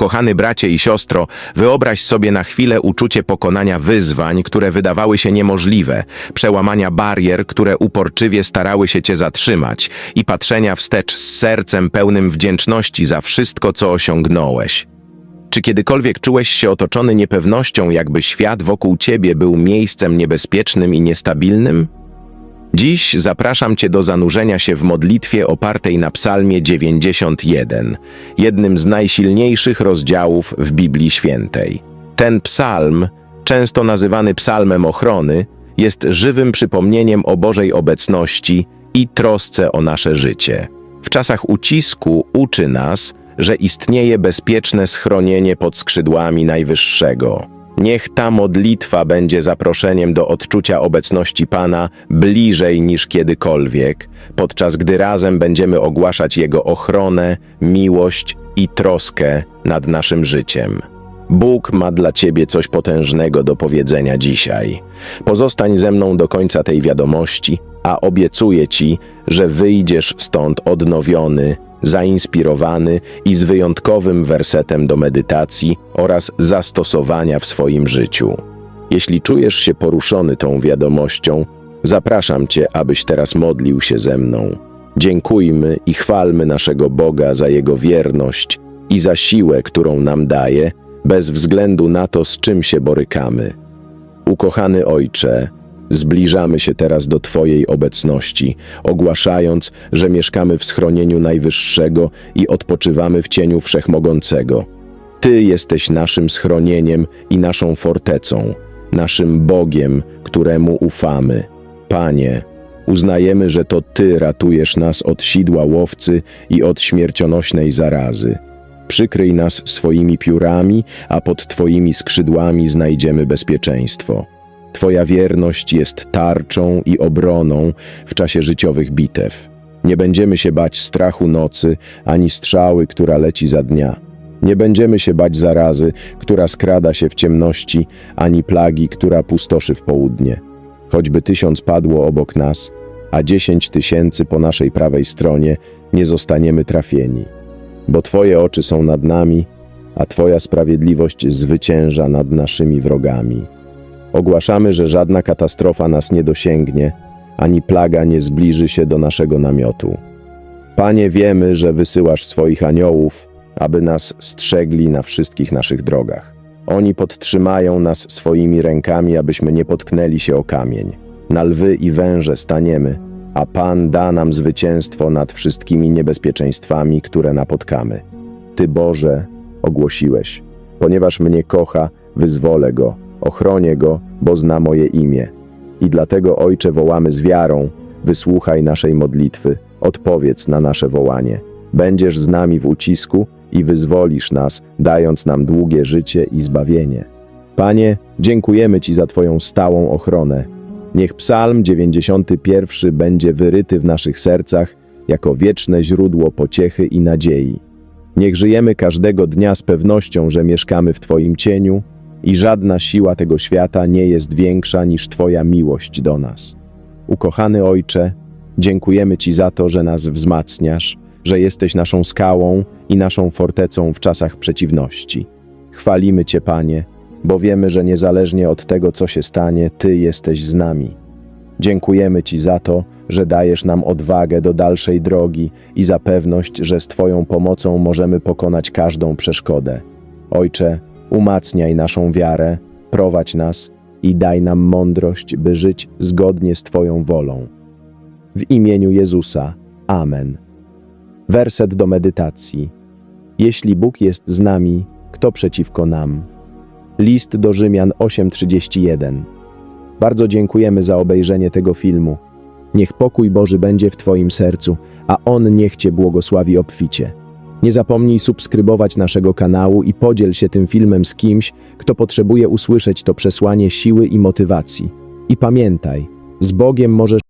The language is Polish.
Ukochany bracie i siostro, wyobraź sobie na chwilę uczucie pokonania wyzwań, które wydawały się niemożliwe, przełamania barier, które uporczywie starały się cię zatrzymać i patrzenia wstecz z sercem pełnym wdzięczności za wszystko, co osiągnąłeś. Czy kiedykolwiek czułeś się otoczony niepewnością, jakby świat wokół ciebie był miejscem niebezpiecznym i niestabilnym? Dziś zapraszam Cię do zanurzenia się w modlitwie opartej na Psalmie 91, jednym z najsilniejszych rozdziałów w Biblii Świętej. Ten psalm, często nazywany psalmem ochrony, jest żywym przypomnieniem o Bożej obecności i trosce o nasze życie. W czasach ucisku uczy nas, że istnieje bezpieczne schronienie pod skrzydłami Najwyższego. Niech ta modlitwa będzie zaproszeniem do odczucia obecności Pana bliżej niż kiedykolwiek, podczas gdy razem będziemy ogłaszać Jego ochronę, miłość i troskę nad naszym życiem. Bóg ma dla Ciebie coś potężnego do powiedzenia dzisiaj. Pozostań ze mną do końca tej wiadomości, a obiecuję Ci, że wyjdziesz stąd odnowiony, zainspirowany i z wyjątkowym wersetem do medytacji oraz zastosowania w swoim życiu. Jeśli czujesz się poruszony tą wiadomością, zapraszam Cię, abyś teraz modlił się ze mną. Dziękujmy i chwalmy naszego Boga za Jego wierność i za siłę, którą nam daje, bez względu na to, z czym się borykamy. Ukochany Ojcze, zbliżamy się teraz do Twojej obecności, ogłaszając, że mieszkamy w schronieniu Najwyższego i odpoczywamy w cieniu Wszechmogącego. Ty jesteś naszym schronieniem i naszą fortecą, naszym Bogiem, któremu ufamy. Panie, uznajemy, że to Ty ratujesz nas od sidła łowcy i od śmiercionośnej zarazy. Przykryj nas swoimi piórami, a pod Twoimi skrzydłami znajdziemy bezpieczeństwo. Twoja wierność jest tarczą i obroną w czasie życiowych bitew. Nie będziemy się bać strachu nocy, ani strzały, która leci za dnia. Nie będziemy się bać zarazy, która skrada się w ciemności, ani plagi, która pustoszy w południe. Choćby tysiąc padło obok nas, a dziesięć tysięcy po naszej prawej stronie, nie zostaniemy trafieni. Bo Twoje oczy są nad nami, a Twoja sprawiedliwość zwycięża nad naszymi wrogami. Ogłaszamy, że żadna katastrofa nas nie dosięgnie, ani plaga nie zbliży się do naszego namiotu. Panie, wiemy, że wysyłasz swoich aniołów, aby nas strzegli na wszystkich naszych drogach. Oni podtrzymają nas swoimi rękami, abyśmy nie potknęli się o kamień. Na lwy i węże staniemy, a Pan da nam zwycięstwo nad wszystkimi niebezpieczeństwami, które napotkamy. Ty, Boże, ogłosiłeś, ponieważ mnie kocha, wyzwolę go, ochronię go, bo zna moje imię. I dlatego, Ojcze, wołamy z wiarą, wysłuchaj naszej modlitwy, odpowiedz na nasze wołanie. Będziesz z nami w ucisku i wyzwolisz nas, dając nam długie życie i zbawienie. Panie, dziękujemy Ci za Twoją stałą ochronę. Niech Psalm 91 będzie wyryty w naszych sercach jako wieczne źródło pociechy i nadziei. Niech żyjemy każdego dnia z pewnością, że mieszkamy w Twoim cieniu i żadna siła tego świata nie jest większa niż Twoja miłość do nas. Ukochany Ojcze, dziękujemy Ci za to, że nas wzmacniasz, że jesteś naszą skałą i naszą fortecą w czasach przeciwności. Chwalimy Cię, Panie, bo wiemy, że niezależnie od tego, co się stanie, Ty jesteś z nami. Dziękujemy Ci za to, że dajesz nam odwagę do dalszej drogi i za pewność, że z Twoją pomocą możemy pokonać każdą przeszkodę. Ojcze, umacniaj naszą wiarę, prowadź nas i daj nam mądrość, by żyć zgodnie z Twoją wolą. W imieniu Jezusa. Amen. Werset do medytacji. Jeśli Bóg jest z nami, kto przeciwko nam? List do Rzymian 8:31. Bardzo dziękujemy za obejrzenie tego filmu. Niech pokój Boży będzie w Twoim sercu, a On niech Cię błogosławi obficie. Nie zapomnij subskrybować naszego kanału i podziel się tym filmem z kimś, kto potrzebuje usłyszeć to przesłanie siły i motywacji. I pamiętaj, z Bogiem możesz